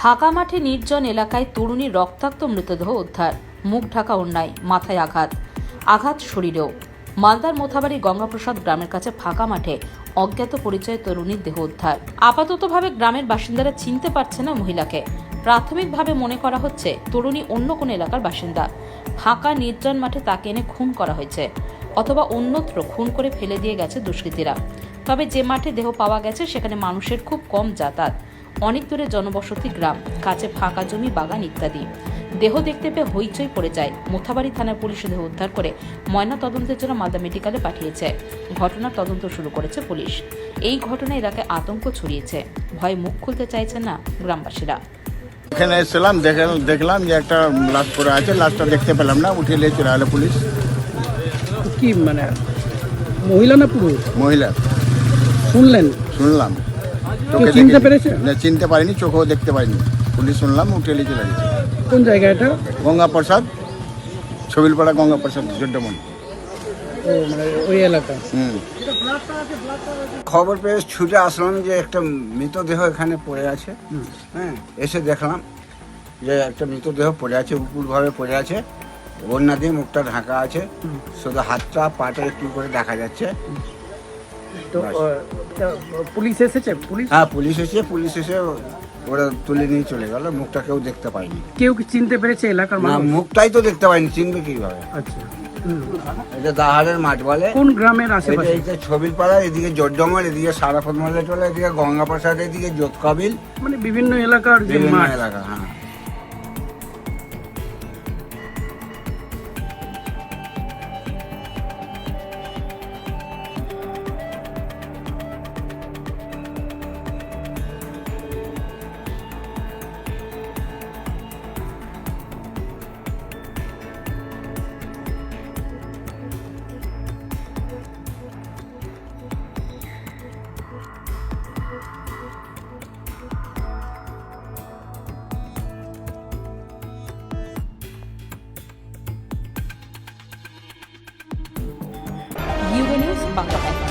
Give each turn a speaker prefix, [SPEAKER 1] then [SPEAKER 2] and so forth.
[SPEAKER 1] ফাঁকা মাঠে নির্জন এলাকায় তরুণীর রক্তাক্ত মৃতদেহ উদ্ধার। মুখ ঢাকা অন্যায়, মাথায় আঘাত। আঘাত শরীরেও। মালদার মোথাবাড়ি গঙ্গাপ্রসাদ গ্রামের কাছে ফাঁকা মাঠে অজ্ঞাত পরিচয় তরুণীর দেহ উদ্ধার। আপাততভাবে গ্রামের বাসিন্দারা চিনতে পারছে না মহিলাকে। প্রাথমিকভাবে মনে করা হচ্ছে, তরুণী অন্য কোনো এলাকার বাসিন্দা। ফাঁকা নির্জন মাঠে তাকে এনে খুন করা হয়েছে, অথবা অন্যত্র খুন করে ফেলে দিয়ে গেছে দুষ্কৃতীরা। তবে যে মাঠে দেহ পাওয়া গেছে, সেখানে মানুষের খুব কম যাতায়াত। অনেক দূরে জনবসতি গ্রাম কাছে ফাঁকা জমি বাগান ইত্যাদি। দেহ দেখতে পেয়ে হইচই পড়ে যায়। মোথাবাড়ি থানার পুলিশ দেহ উদ্ধার করে ময়না তদন্তের জন্য মালদা মেডিকেলে পাঠিয়েছে। ঘটনার তদন্ত শুরু করেছে পুলিশ। এই ঘটনায় এলাকায় আতঙ্ক ছড়িয়েছে। ভয়ে মুখ খুলতে চাইছেন না গ্রামবাসীরা।
[SPEAKER 2] এখানে এসেছিলাম দেখে দেখলাম যে একটা লাশ পড়ে আছে লাশটা দেখতে পেলাম না উঠে নিয়ে চলে পুলিশ।
[SPEAKER 3] কি মানে মহিলা না পুরুষ?
[SPEAKER 2] মহিলা।
[SPEAKER 3] শুনলেন?
[SPEAKER 2] শুনলাম। চোখে
[SPEAKER 3] চিনতে পেরেছে?
[SPEAKER 2] না চিনতে পারিনি চোখেও দেখতে পারিনি। পুলিশ শুনলাম উঠে চলে গেছে।
[SPEAKER 3] কোন জায়গা এটা?
[SPEAKER 2] গঙ্গা প্রসাদ ছবিলপাড়া গঙ্গা প্রসাদ জড্ডমন
[SPEAKER 3] মানে ওই এলাকা।
[SPEAKER 2] হুম।
[SPEAKER 4] খবর পেয়ে ছুটে আসলাম যে একটা মৃতদেহ এখানে পড়ে আছে। হ্যাঁ এসে দেখলাম যে একটা মৃতদেহ পড়ে আছে উপুরভাবে পড়ে আছে। বন্যা দিয়ে মুখটা ঢাকা আছে। শুধু হাতটা পাটা একটু করে দেখা যাচ্ছে।
[SPEAKER 3] তা, পুলিশ এসেছে? পুলিশ?
[SPEAKER 4] হ্যাঁ পুলিশ এসে পুলিশ এসে ওরা তুলে নিয়ে চলে গেল। মুখটা কেউ দেখতে পায়নি।
[SPEAKER 3] কেউ কি চিনতে পেরেছে এলাকার
[SPEAKER 4] না মুখটাই তো দেখতে পাইনি চিনবে কীভাবে?
[SPEAKER 3] আচ্ছা।
[SPEAKER 4] এটা দাহারের মাঠ বলে।
[SPEAKER 3] কোন গ্রামের
[SPEAKER 4] এটা
[SPEAKER 3] আশেপাশে?
[SPEAKER 4] এইটা ছবির পাড়া এদিকে জোরডমল এদিকে সারাফত মহলে চলে এদিকে গঙ্গা প্রসাদ এদিকে যোগকাবিল
[SPEAKER 3] মানে বিভিন্ন এলাকার যে মাঠ।
[SPEAKER 4] এলাকা হ্যাঁ।
[SPEAKER 1] UA news Bangla